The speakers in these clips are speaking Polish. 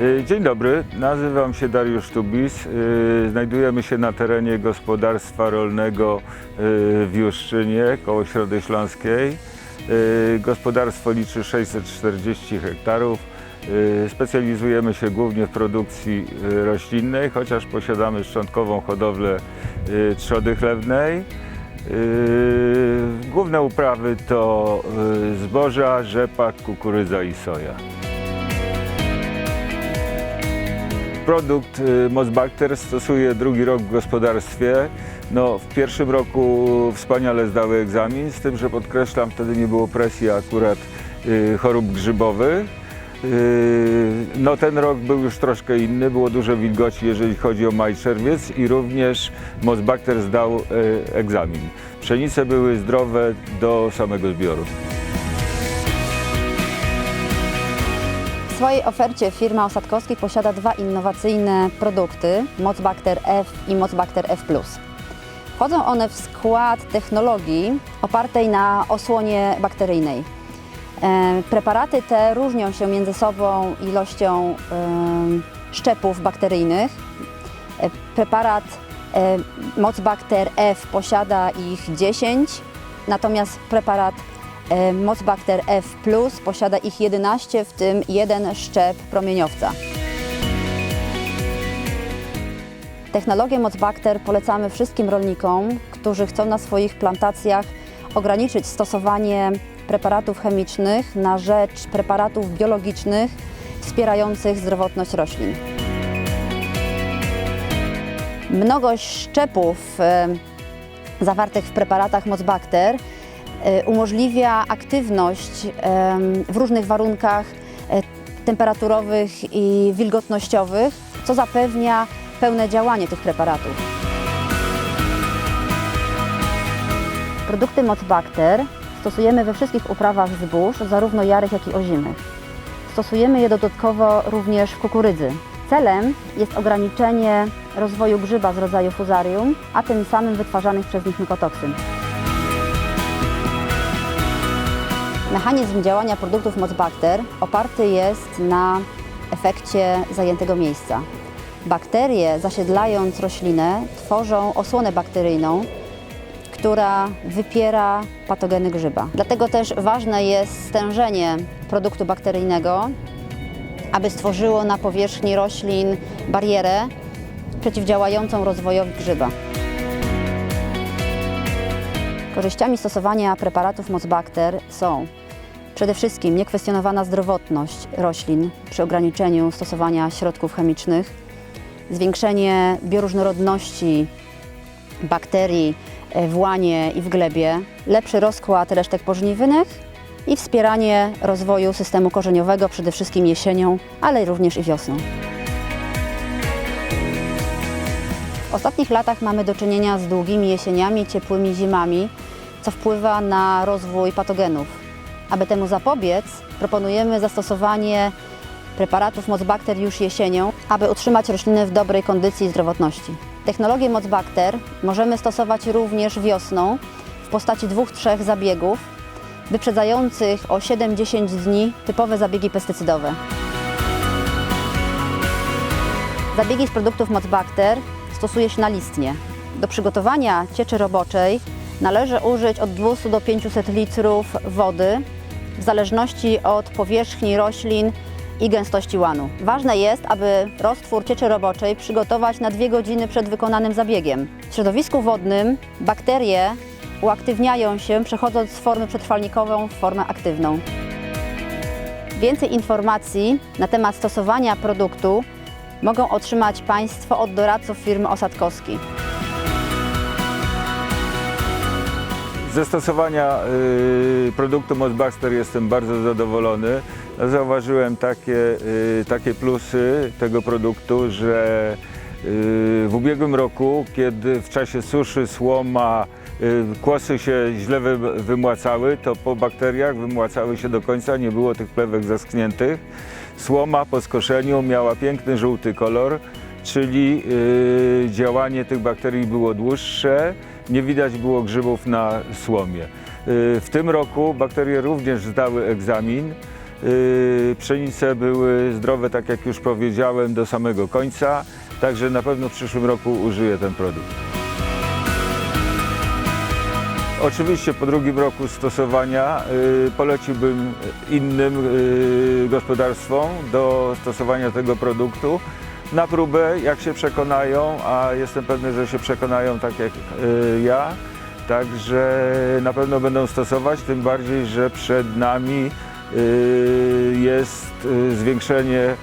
Y, Dzień dobry, nazywam się Dariusz Tubis. Y, Znajdujemy się na terenie gospodarstwa rolnego y, w Juszczynie, koło Środy Śląskiej. Gospodarstwo liczy 640 hektarów. Specjalizujemy się głównie w produkcji roślinnej, chociaż posiadamy szczątkową hodowlę trzody chlewnej. Główne uprawy to zboża, rzepak, kukurydza i soja. Produkt y, Mosbacter stosuję drugi rok w gospodarstwie. No, w pierwszym roku wspaniale zdały egzamin, z tym, że podkreślam, wtedy nie było presji akurat y, chorób grzybowych. Y, No ten rok był już troszkę inny, było dużo wilgoci, jeżeli chodzi o maj, czerwiec i również Mosbacter zdał egzamin. Pszenice były zdrowe do samego zbioru. W swojej ofercie firma Osadkowski posiada dwa innowacyjne produkty, Mocbacter F i Mocbacter F+. Wchodzą one w skład technologii opartej na osłonie bakteryjnej. E, Preparaty te różnią się między sobą ilością em, szczepów bakteryjnych. E, Preparat e, Mocbacter F posiada ich 10, natomiast preparat e, Mocbacter F posiada ich 11, w tym jeden szczep promieniowca. Technologię Mocbacter polecamy wszystkim rolnikom, którzy chcą na swoich plantacjach ograniczyć stosowanie preparatów chemicznych na rzecz preparatów biologicznych wspierających zdrowotność roślin. Mnogość szczepów e, zawartych w preparatach Mocbacter e, umożliwia aktywność w różnych warunkach e, temperaturowych i wilgotnościowych, co zapewnia pełne działanie tych preparatów. Produkty Mocbacter stosujemy we wszystkich uprawach zbóż, zarówno jarych, jak i ozimych. Stosujemy je dodatkowo również w kukurydzy. Celem jest ograniczenie rozwoju grzyba z rodzaju fuzarium, a tym samym wytwarzanych przez nich mykotoksyn. Mechanizm działania produktów Mocbacter oparty jest na efekcie zajętego miejsca. Bakterie zasiedlając roślinę tworzą osłonę bakteryjną, która wypiera patogeny grzyba. Dlatego też ważne jest stężenie produktu bakteryjnego, aby stworzyło na powierzchni roślin barierę przeciwdziałającą rozwojowi grzyba. Korzyściami stosowania preparatów Mocbacter są przede wszystkim niekwestionowana zdrowotność roślin przy ograniczeniu stosowania środków chemicznych, zwiększenie bioróżnorodności bakterii e, w łanie i w glebie, lepszy rozkład resztek pożniwnych i wspieranie rozwoju systemu korzeniowego przede wszystkim jesienią, ale również i wiosną. W ostatnich latach mamy do czynienia z długimi jesieniami, ciepłymi zimami, co wpływa na rozwój patogenów. Aby temu zapobiec, proponujemy zastosowanie preparatów Mocbacter już jesienią, aby utrzymać rośliny w dobrej kondycji i zdrowotności. Technologię Mocbacter możemy stosować również wiosną w postaci dwóch, trzech zabiegów, wyprzedzających o 7-10 dni typowe zabiegi pestycydowe. Zabiegi z produktów Mocbacter stosuje się nalistnie. Do przygotowania cieczy roboczej należy użyć od 200 do 500 litrów wody w zależności od powierzchni roślin i gęstości łanu. Ważne jest, aby roztwór cieczy roboczej przygotować na 2 godziny przed wykonanym zabiegiem. W środowisku wodnym bakterie uaktywniają się przechodząc z formy przetrwalnikową w formę aktywną. Więcej informacji na temat stosowania produktu mogą otrzymać Państwo od doradców firmy Osadkowski. Ze stosowania y, produktu Mosbacter jestem bardzo zadowolony. No, Zauważyłem takie, y, takie plusy tego produktu, że y, w ubiegłym roku, kiedy w czasie suszy słoma, kłosy się źle wy, wymłacały, to po bakteriach wymłacały się do końca, nie było tych plewek zaschniętych. Słoma po skoszeniu miała piękny żółty kolor, czyli y, działanie tych bakterii było dłuższe, nie widać było grzybów na słomie. Y, W tym roku bakterie również zdały egzamin. y, pszenice były zdrowe, tak jak już powiedziałem, do samego końca. Także na pewno w przyszłym roku użyję ten produkt. Oczywiście po drugim roku stosowania poleciłbym innym gospodarstwom do stosowania tego produktu na próbę, jak się przekonają, a jestem pewny, że się przekonają tak jak y, ja. Także na pewno będą stosować, tym bardziej, że przed nami y, jest y, zwiększenie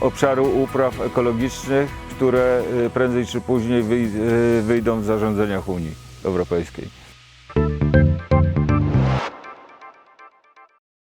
obszaru upraw ekologicznych, które prędzej czy później wyj- wyjdą w zarządzeniach Unii Europejskiej.